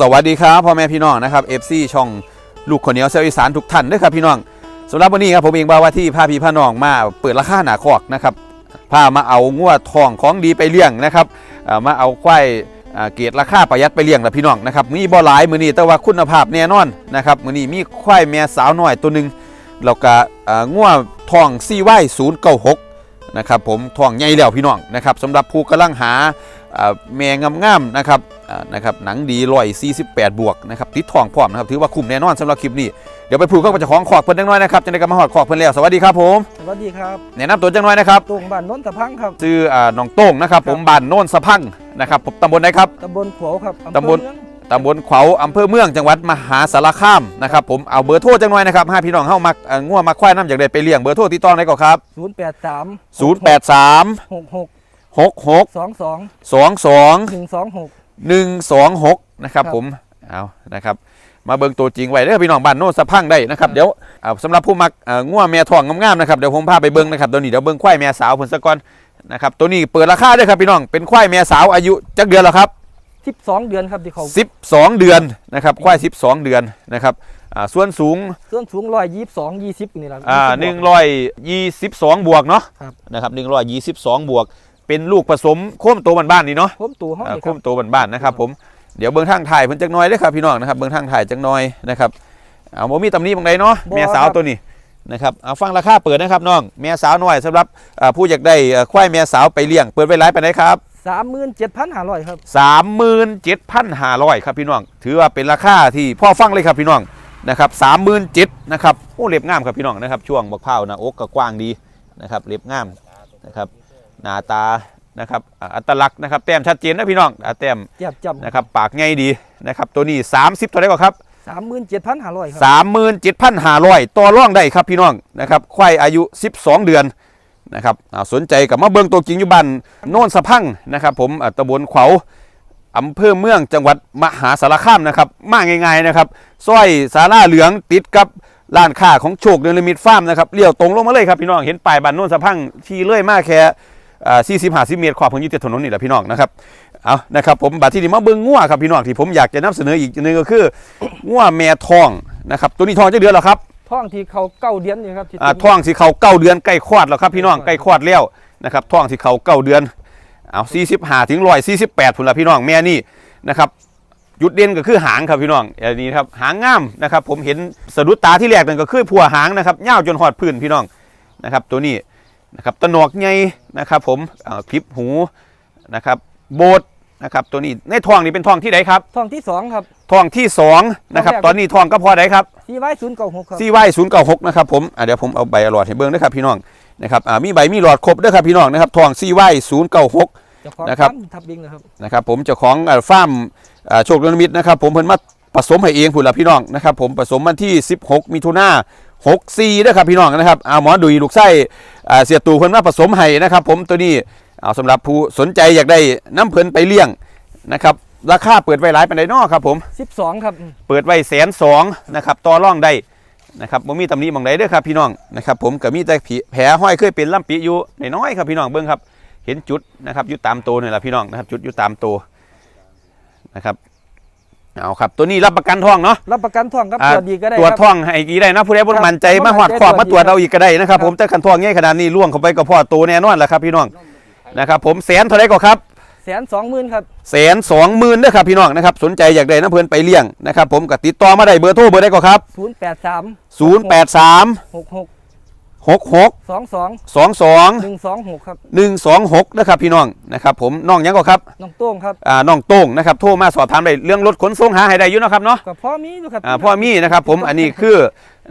สวัสดีครับพ่อแม่พี่น้องนะครับ FC ช่องลูกคนเหนียวเซลอีสานทุกท่านด้วยครับพี่น้องสำหรับวันนี้ครับผมเองบ่าวว่าที่พาพี่พาน้องมาเปิดราคาหนาคอกนะครับพามาเอางวดทองของดีไปเลี้ยงนะครับมาเอาควายเกรดราคาประหยัดไปเลี้ยงละพี่น้องนะครับมีบ่อหลายมือนี้แต่ว่าคุณภาพแน่นอนนะครับมือนี้มีควายแม่สาวน้อยตัวหนึ่งแล้วก็อ่างวดทองซีไว้ศูนย์เก้าหกนะครับผมทองใหญ่แล้วพี่น้องนะครับสำหรับผู้กำลังหาแมงงามๆนะครับ นะครับหนังดีร้อย48บวกนะครับติดทองพร้อมนะครับถือว่าคุ้มแน่นอนสำหรับคลิปนี้เดี๋ยวไปพูดกับเจ้าของขอกเพิ่นจังน้อยนะครับจะได้กลับมาหอดขอกเพิ่นแล้วสวัสดีครับผมสวัสดีครับแนะนำตัวจังน้อยนะครับตรงบ้านโน้นตะพังครับชื่ออ่าน้องโต้งนะครับผมบ้านโน่นสะพังนะครับผมตำบลไหนครับตำบลขวาวครับอำเภอตำบลเมืองตำบลขวาวอำเภอเมืองจังหวัดมหาสารคามนะครับผมเอาเบอร์โทรจังน้อยนะครับให้พี่น้องเข้ามาอ่าง่วมาควายน้ำอยากได้ไปเลี้ยงเบอร์โทรที่ต้องได้ก่อนครับศูนย์แปดสาม083หกหก66สองสอง22หนึ่งสองหก 126 นะครับครับผมเอานะครับมาเบิ่งตัวจริงไว้เด้อพี่น้องบ้านโน้นสะพังได้นะครับเดี๋ยวเอาสำหรับผู้มักเอ่อง่วแม่ทองงามๆนะครับเดี๋ยวผมพาไปเบิ่งนะครับตัวนี้เดี๋ยวเบิ่งควายแม่สาวเพิ่นซะก่อนนะครับตัวนี้เปิดราคาเด้อครับพี่น้องเป็นควายแม่สาวอายุจักเดือนแล้วครับสิบสองเดือนครับที่เขา12 เดือนนะครับควาย12 เดือนนะครับอ่าส่วนสูงส่วนสูงร้อยยี่สิบสองยี่สิบนี่แหละอ่า122บวกเนาะครับนะครับ122บวก เป็นลูกผสมโค้มโตวบ้านๆนี่เนาะผมตู่ห้องอ่านี่คคุ้รับมตัวบ้านๆนะครับผมเดี๋ยวเบิ้งทางถ่ายเพิ่นจักหน้อยเด้อครับพี่น้องนะครับเบิ้งทางถ่ายจักหน้อยนะครับเอาบ่มีตำหนิบางใดเนาะแม่สาวตัวนี้นะครับเอาฟังราคาเปิดนะครับน้องแม่สาวน้อยสำหรับอ่าผู้อยากได้อ่าควายแม่สาวไปเลี้ยงเปิดไว้หลายปานใดครับสามหมื่นเจ็ดพันห้าร้อยครับ 37,500 ครับพี่น้อง ถือว่าเป็นราคาที่พ่อฟังเลยครับพี่น้องนะครับ37,000นะครับโอ้เล็บงามครับพี่น้องนะครับ ช่วงบักเผาหนะอกก็กว้างดีนะครับเล็บงามนะครับ หน้าตานะครับอ่าอัตลักษณ์นะครับแต้มชัดเจนนะพี่น้องอ่าแต้มเจ็บจับนะครับปากไงดีนะครับตัวนี้ 30เท่าไหร่ก่อนครับสามหมื่นเจ็ดพันห้าร้อยครับ37,500ต่อร่องได้ครับพี่น้องนะครับควายอายุ 12 เดือนนะครับอ่าสนใจกับมาเบิงตัวจริงอยู่บ้านโน่นสะพังนะครับ ผมอ่าตำบลขวาวอำเภอเมืองจังหวัดมหาสารคามนะครับ มาง่ายๆนะครับซอยสาราเหลืองติดกับร้านค้าของโชคเดลมิดฟาร์มนะครับเลี้ยวตรงลงมาเลยครับพี่น้องเห็นป้ายบ้านโน่นสะพังที่เลื่อยมาแค่ สี่สิบห้าสิบเมตรขวาเพิ่งอยึดถนนนี่แหละพี่น้องนะครับเอานะครับผมบัดที่นี่มาเบิ้งงัวครับพี่น้องที่ผมอยากจะนำเสนออีกหนึงก็คืองัวแม่ทองนะครับตัวนี้ทองจะเดือนแล้วครับท้องที่เขาเก้าเดือนนี่ครับที่อ่าทองสีเขาเก้าเดือนใกล้คลอดแล้วครับพี่น้องใกล้คลอดแล้วนะครับทองสีเขาเก้าเดือนเอาสี่สิบห้าถึงร้อยสี่สิบแปดพุ่นละพี่น้องแม่นี่นะครับจุดเด่นก็คือหางครับพี่น้องอันนี้ครับหางงามนะครับ ผมเห็นสะดุดตาที่แรกนั่นก็คือพัวหางนะครับยาวจนหอดพื้นพี่น้องนะครับ ตัวนี้ นะครับตะหนวกใหญ่นะครับผมอ่าคลิปหูนะครับโบดนะครับตัวนี้ในทองนี่เป็นทองที่ไหนครับท้องที่สองครับทองที่2นะครับทองแรกตอนนี้ทองก็พอได้ครับสี่ไว้ศูนย์เก้าหกครับซีไว้ศูนย์เก้าหกนะครับผมอะเดี๋ยวผมเอาใบหลอดให้เบิ้งด้วยครับพี่น้องนะครับอ่ามีใบมีหลอดครบด้วยครับพี่น้องนะครับทองซีไว้ศูนย์เก้าหกเจ้าของนะครับฟาร์มทับบิงนะครับนะครับผมเจ้าของอ่าฟาร์มอ่าโชคดลมิตรนะครับผมเพิ่นมาผสมให้เองพุ่นละพี่น้องนะครับผมผสมวันที่ 16 มิถุนา 64ด้วยครับพี่น้องนะครับเอาหมอดุยลูกไส้อ่าเสียตู่เพิ่นมาผสมให้นะครับ ผมตัวนี้เอาสำหรับผู้สนใจอยากได้น้ำเพิ่นไปเลี้ยงนะครับราคาเปิดไว้หลายปานใดเนาะครับผมสิบสองครับ เปิดไว้แสนสองนะครับต่อร่องได้นะครับบ่มีตำหนิหมองใดเด้อครับพี่น้องนะครับผมก็มีแต่ผีแผลห้อยเคยเป็นลำปีอยู่น้อยๆครับพี่น้องเบิ่งครับ เห็นจุดนะครับอยู่ตามตัวนี่แหละพี่น้องนะครับ จุดอยู่ตามตัวนะครับ เอาครับตัวนี้รับประกันท่องเนาะรับประกันท่องครับตรวจดีก็ได้ตรวจท่องให้กี่ได้นะผู้ใดบ่มั่นใจมาหอดขอบมาตรวจเราอีกก็ได้นะครับ ผมแต่คันท่องง่ายขนาดนี้ล่วงเข้าไปก็พอตัวแน่นอนแหละครับพี่น้องนะครับ ผมแสนเท่าไรก็ครับแสนสองหมื่นครับแสนสองหมื่นเด้ครับพี่น้องนะครับสนใจอยากได้นะเพื่อนไปเลี้ยงนะครับผมก็ติดต่อมาได้เบอร์โทรเบอร์ได้ก็ครับศูนย์แปดสามศูนย์แปดสามหกหก หกหกสองสองสองสองหนึ่งสองหกครับหนึ่งสองหกนะครับพี่น้องนะครับผมน้องยังก็ครับน้องโต้งครับอ่าน้องโต้งนะครับโทรมาสอบถามได้เรื่องรถขนส่งหาให้ได้อยู่นะครับเนาะกับพ่อมีอยู่ครับอ่าพ่อมีนะครับผมอันนี้คือ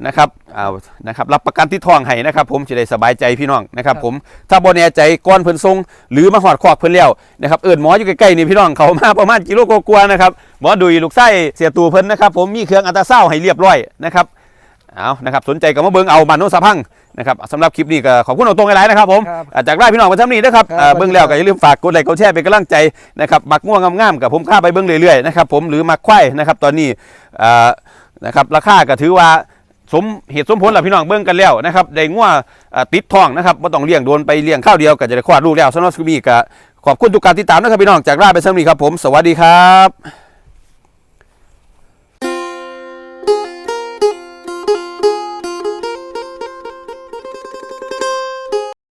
นะครับอ่านะครับ รับประกันที่ท้องให้นะครับ ผมจะได้สบายใจพี่น้องนะครับ ผม ถ้าบ่แน่ใจก้อนเพิ่นทรงหรือมาหอดขอกเพิ่นแล้วนะครับ เอิญหมออยู่ใกล้ๆนี่พี่น้องเขามาประมาณกิโลกว่านะครับ หมอดุยลูกไส้เสียตัวเพิ่นนะครับ ผมมีเครื่องอัลตราซาวให้เรียบร้อยนะครับ เอานะครับสนใจก็มาเบิ่งเอาบ้านโนนสะพังนะครับสำหรับคลิปนี้ก็ขอบคุณเอาตรงหลายๆนะครับผมครับอ่าจากได้พี่น้องมาทำนี้นะครับครับ อ่าเบิ่งแล้วก็อย่าลืมฝากกดไลค์กดแชร์เป็นกำลังใจนะครับมักง่วงงามๆกับผมค่าไปเบิ่งเรื่อยๆนะครับผมหรือมักควายนะครับตอนนี้อ่านะครับราคาก็ถือว่าสมเหตุสมผลแหละพี่น้องเบิ่งกันแล้วนะครับได้ง่วอ่าติดท้องนะครับบ่ต้องเลี้ยงโดนไปเลี้ยงข้าวเดียวก็จะได้คลอดลูกแล้วสำหรับสกูบี้ก็ขอบคุณทุกการติดตามนะครับพี่น้องจากราไปสำนีครับผมสวัสดีครับ